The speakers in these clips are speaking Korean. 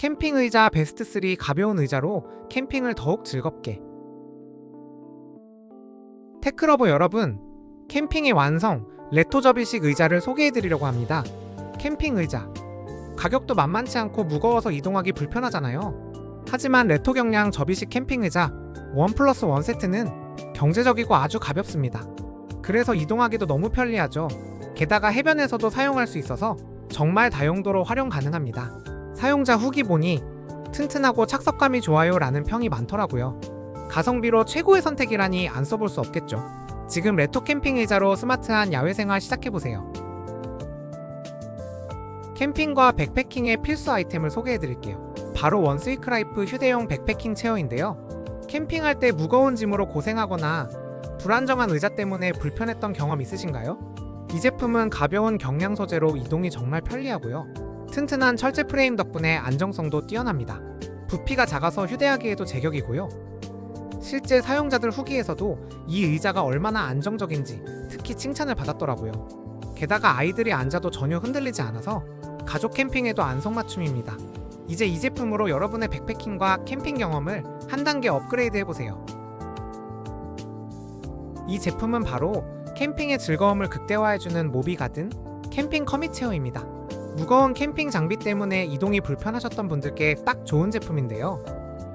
캠핑 의자 베스트 3 가벼운 의자로 캠핑을 더욱 즐겁게. 테크러버 여러분, 캠핑의 완성 레토 접이식 의자를 소개해 드리려고 합니다. 캠핑 의자. 가격도 만만치 않고 무거워서 이동하기 불편하잖아요. 하지만 레토 경량 접이식 캠핑 의자 원 플러스 원 세트는 경제적이고 아주 가볍습니다. 그래서 이동하기도 너무 편리하죠. 게다가 해변에서도 사용할 수 있어서 정말 다용도로 활용 가능합니다. 사용자 후기 보니 튼튼하고 착석감이 좋아요 라는 평이 많더라고요. 가성비로 최고의 선택이라니 안 써볼 수 없겠죠. 지금 레토 캠핑 의자로 스마트한 야외 생활 시작해보세요. 캠핑과 백패킹의 필수 아이템을 소개해드릴게요. 바로 원스위크라이프 휴대용 백패킹 체어인데요. 캠핑할 때 무거운 짐으로 고생하거나 불안정한 의자 때문에 불편했던 경험 있으신가요? 이 제품은 가벼운 경량 소재로 이동이 정말 편리하고요. 튼튼한 철제 프레임 덕분에 안정성도 뛰어납니다. 부피가 작아서 휴대하기에도 제격이고요. 실제 사용자들 후기에서도 이 의자가 얼마나 안정적인지 특히 칭찬을 받았더라고요. 게다가 아이들이 앉아도 전혀 흔들리지 않아서 가족 캠핑에도 안성맞춤입니다. 이제 이 제품으로 여러분의 백패킹과 캠핑 경험을 한 단계 업그레이드 해보세요. 이 제품은 바로 캠핑의 즐거움을 극대화해주는 모비가든 캠핑 커미체어입니다. 무거운 캠핑 장비 때문에 이동이 불편하셨던 분들께 딱 좋은 제품인데요.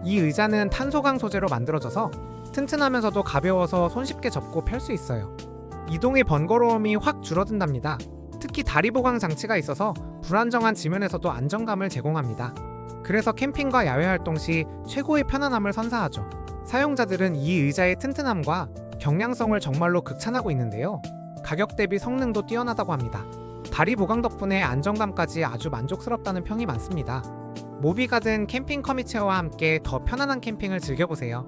이 의자는 탄소강 소재로 만들어져서 튼튼하면서도 가벼워서 손쉽게 접고 펼 수 있어요. 이동의 번거로움이 확 줄어든답니다. 특히 다리 보강 장치가 있어서 불안정한 지면에서도 안정감을 제공합니다. 그래서 캠핑과 야외 활동 시 최고의 편안함을 선사하죠. 사용자들은 이 의자의 튼튼함과 경량성을 정말로 극찬하고 있는데요. 가격 대비 성능도 뛰어나다고 합니다. 다리 보강 덕분에 안정감까지 아주 만족스럽다는 평이 많습니다. 모비가든 캠핑 커미체어와 함께 더 편안한 캠핑을 즐겨보세요.